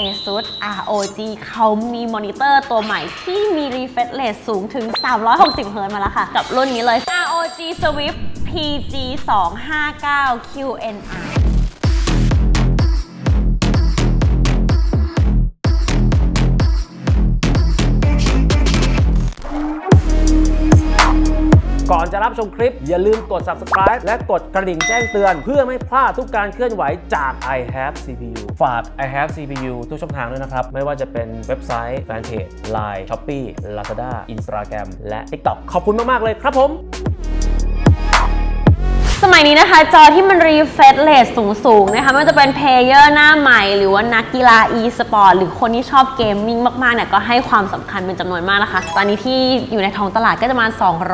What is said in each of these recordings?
ASUS ROG เขามีมอนิเตอร์ตัวใหม่ที่มี refresh rate สูงถึง 360 เฮิร์ตมาแล้วค่ะ กับรุ่นนี้เลย ROG Swift PG 259 QNR ก่อนจะรับชมคลิป อย่าลืมกด subscribe และกดกระดิ่งแจ้งเตือน เพื่อไม่พลาดทุกการเคลื่อนไหวจาก i have CPU ฝาก i have CPU ทุกช่องทางด้วยนะครับ ไม่ว่าจะเป็นเว็บไซต์แฟนเพจ Line Shopee Lazada Instagram และ TikTok ขอบคุณมาก ๆ เลยครับผม สมัยนี้นะคะ จอที่มัน refresh rate สูงๆนะคะไม่ว่าจะเป็นเพลเยอร์หน้าใหม่ หรือว่านักกีฬา e-sport หรือคนที่ชอบเกมมิ่งมากๆเนี่ยก็ให้ความสำคัญเป็นจำนวนมากนะคะ ตอนนี้ที่อยู่ในท้องตลาดก็จะมา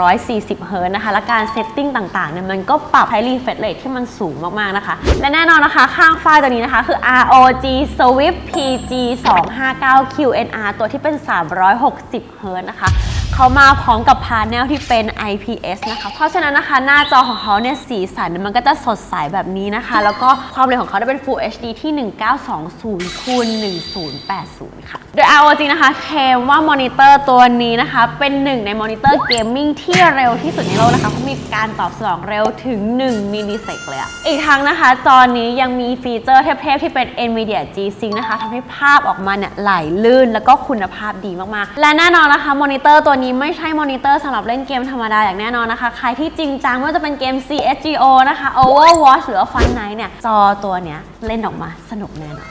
240 เฮิร์ตนะคะ และการเซตติ้งต่างๆเนี่ยมันก็ปรับให้ refresh rate ที่มันสูงมากๆนะคะ และแน่นอนนะคะ ข้างฝ้าตัวนี้นะคะคือ ROG Swift PG 259 QNR ตัวที่เป็น 360 เฮิร์ตนะคะ เขามาพร้อมกับพาเนลที่เป็น IPS นะคะ เพราะฉะนั้นนะคะหน้าจอของเขาเนี่ยสีสันมันก็จะสดใสแบบนี้นะคะ แล้วก็ความเร็วของเขาได้เป็น Full HD ที่ 1920คูณ1080 ค่ะ โดย ROG นะคะเคลมว่ามอนิเตอร์ตัวนี้นะคะ เป็นหนึ่งในมอนิเตอร์เกมมิ่งที่เร็วที่สุดในโลกนะคะเพรามีการตอบสนองเร็วถึง 1 มิลลิเซกเลยอะอีกทั้งนะคะ จอนี้ยังมีฟีเจอร์เทพๆที่เป็น NVIDIA G-Sync นะคะทำให้ภาพออกมาเนี่ยไหลลื่นแล้วก็คุณภาพดีมากๆ และแน่นอนนะคะมอนิเตอร์ตัวนี้ไม่ใช่มอนิเตอร์สำหรับเล่นเกมธรรมดาอย่างแน่นอนนะคะ ใครที่จริงจังว่าจะเป็นเกม CSGO นะคะ Overwatch หรือ Fun Night เนี่ย จอตัวเนี้ยเล่นออกมาสนุกแน่นอน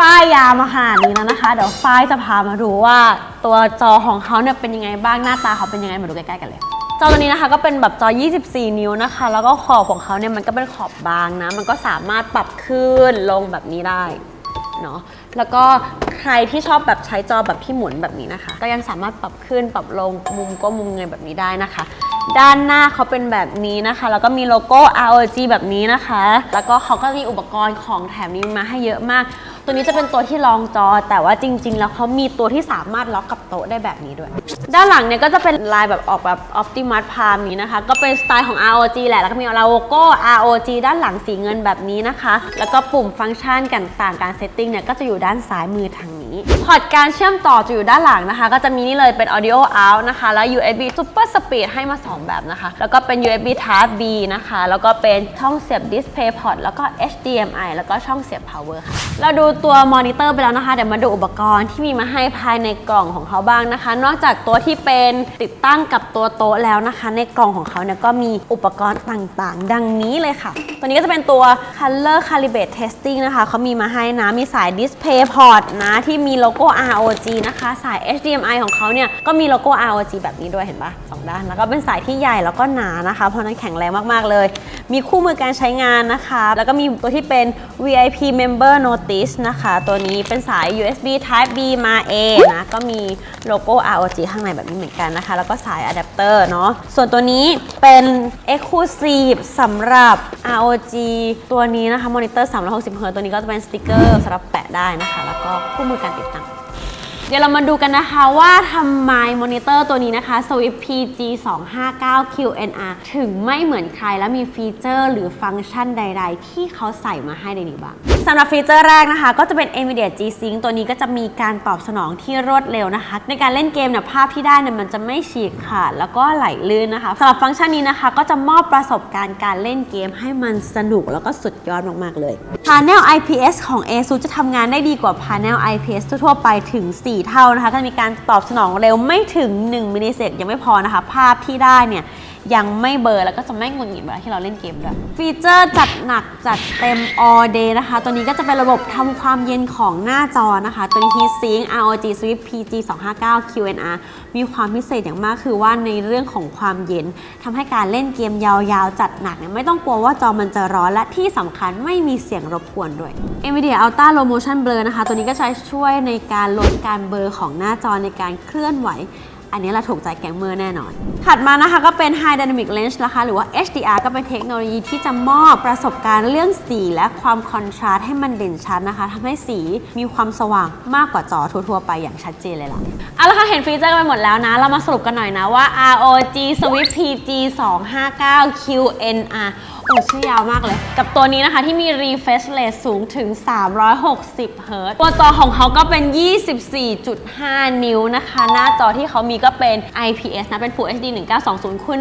ป้ายยามาขนาดนี้แล้วนะคะ เดี๋ยวฝ้ายจะพามาดูว่าตัวจอของเขาเนี่ยเป็นยังไงบ้างหน้าตาเขาเป็นยังไงมาดูใกล้ๆกันเลยจอตัวนี้นะคะก็เป็นแบบจอ 24 นิ้วนะคะ แล้วก็ขอบของเขาเนี่ยมันก็เป็นขอบบางนะ มันก็สามารถปรับขึ้นลงแบบนี้ได้เนาะ แล้วก็ใครที่ชอบแบบใช้จอแบบที่หมุนแบบนี้นะคะ ก็ยังสามารถปรับขึ้นปรับลงมุมก็มุมเงยแบบนี้ได้นะคะ ด้านหน้าเขาเป็นแบบนี้นะคะ แล้วก็มีโลโก้ ROG แบบนี้นะคะ แล้วก็เขาก็มีอุปกรณ์ของแถมนี้มาให้เยอะมาก ตัวนี้จะเป็นตัวที่รองจอ แต่ว่าจริง ๆ แล้วเขามีตัวที่สามารถล็อกกับโต๊ะได้แบบนี้ด้วย ด้านหลังเนี่ยก็จะเป็นลายแบบออกแบบ Optimus Prime นี้นะคะ ก็เป็นสไตล์ของ ROG แหละ แล้วก็มีโลโก้ ROG ด้านหลังสีเงินแบบนี้นะคะ แล้วก็ปุ่มฟังก์ชันต่างการเซตติ้งเนี่ยก็จะอยู่ด้านซ้ายมือทางนี้ พอร์ตการเชื่อมต่อจะอยู่ด้านหลังนะคะ ก็จะมีนี่เลยเป็น Audio Out นะคะ แล้ว USB Super Speed ให้มา 2 แบบนะคะ แล้วก็เป็น USB Type B นะคะ แล้วก็เป็นช่องเสียบ Display Port แล้วก็ HDMI แล้วก็ช่องเสียบ Power ค่ะ เราดูตัวมอนิเตอร์ไปแล้วนะคะ เดี๋ยวมาดูอุปกรณ์ที่มีมาให้ภายในกล่องของเขาบ้างนะคะ นอกจากตัวที่เป็นติดตั้งกับตัวโต๊ะแล้วนะคะ ในกล่องของเขาเนี่ยก็มีอุปกรณ์ต่างๆ ดังนี้เลยค่ะ ตัวนี้ก็จะเป็นตัว Color Calibrate Testing นะคะเขามีมาให้นะ มีสาย Display Port นะที่มีโลโก้ ROG นะคะ สาย HDMI ของเขาเนี่ย ก็มีโลโก้ ROG แบบนี้ด้วยเห็นปะสองด้าน แล้วก็เป็นสายที่ใหญ่แล้วก็หนานะคะ เพราะนั้นแข็งแรงมากๆเลย มีคู่มือการใช้งานนะคะ แล้วก็มีตัวที่เป็น VIP Member Notice นะคะ ตัวนี้เป็นสาย USB Type B มาเองนะ ก็มีโลโก้ ROG ข้างในแบบนี้เหมือนกันนะคะ แล้วก็สายอะแดปเตอร์เนาะ ส่วนตัวนี้เป็น Exclusive สำหรับ ROG ตัวนี้นะคะ มอนิเตอร์360เฮิร์ตตัวนี้ก็จะเป็นสติกเกอร์สำหรับแปะได้นะคะ แล้วก็คู่มือการติดตั้ง ดี๋ยวเรามาดูกันนะคะว่าทำไมมอนิเตอร์ตัวนี้นะคะ Swift PG 259 QNR ถึงไม่เหมือนใครและมีฟีเจอร์หรือฟังก์ชันใด ๆ ที่เขาใส่มาให้ในนี้บ้าง สำหรับฟีเจอร์แรกนะคะ ก็จะเป็น NVIDIA G-Sync ตัวนี้ก็จะมีการตอบสนองที่รวดเร็วนะคะ ในการเล่นเกมเนี่ยภาพที่ได้เนี่ยมันจะไม่ฉีกขาดแล้วก็ไหลลื่นนะคะสำหรับฟังก์ชันนี้นะคะ ก็จะมอบประสบการณ์การเล่นเกมให้มันสนุกแล้วก็สุดยอดมากๆเลย Panel IPS ของ ASUS จะทำงานได้ดีกว่า Panel IPS ทั่วๆไปถึง 4 เท่านะคะจะมีการตอบสนองเร็วไม่ถึง 1 มิลลิเซกยังไม่พอนะคะ ภาพที่ได้เนี่ย ยังไม่เบอร์แล้วก็จะไม่งุดหงิดเวลาที่เราเล่นเกมด้วยฟีเจอร์จัดหนักจัดเต็ม all day นะคะ ตัวนี้ก็จะเป็นระบบทำความเย็นของหน้าจอนะคะ ตัวนี้ Heatsink ROG Swift PG 259 QNR มีความพิเศษอย่างมากคือว่าในเรื่องของความเย็นทำให้การเล่นเกมยาวๆ จัดหนักเนี่ยไม่ต้องกลัวว่าจอมันจะร้อนและที่สำคัญไม่มีเสียงรบกวนด้วย NVIDIA Ultra Low Motion Blur นะคะ ตัวนี้ก็ใช้ช่วยในการลดการเบลอของหน้าจอในการเคลื่อนไหว อันนี้เราถูกใจแกงเมอร์แน่นอน ถัดมานะคะก็เป็น High Dynamic Range นะคะ หรือว่า HDR ก็เป็นเทคโนโลยีที่จะมอบประสบการณ์เรื่องสี และความคอนทราสต์ให้มันเด่นชัดนะคะทำให้สีมีความสว่างมากกว่าจอทั่วๆไปอย่างชัดเจนเลยล่ะเอาละค่ะเห็นฟีเจอร์กันไปหมดแล้วนะ เรามาสรุปกันหน่อยนะว่า ROG Swift PG 259 QNR โอ้ชื่อยาวมากเลย กับตัวนี้นะคะที่มี refresh rate สูงถึง 360 เฮิร์ตตัวจอของเขาก็เป็น 24.5 นิ้วนะคะ หน้าจอที่เขามีก็เป็น IPS นะ เป็น Full HD 1920คูณ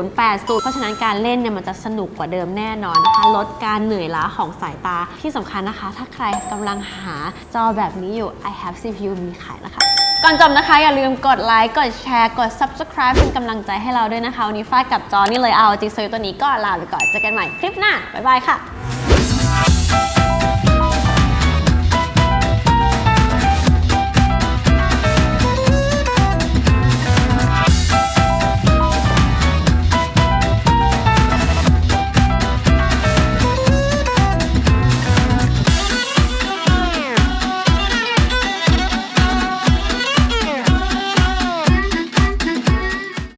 1080 เพราะฉะนั้นการเล่นเนี่ยมันจะสนุกกว่าเดิมแน่นอนนะคะ ลดการเหนื่อยล้าของสายตาที่สำคัญนะคะ ถ้าใครกำลังหาจอแบบนี้อยู่ I have CPU มีขายนะคะ ก่อนจบนะคะ อย่าลืมกดไลค์กดแชร์กด subscribe เป็นกำลังใจให้เราด้วยนะคะ วันนี้ฟาดกับจอนี่เลยเอาจีซตัวนี้ก็ลาไปก่อนเจอกันใหม่คลิปหน้าบ๊ายบายค่ะ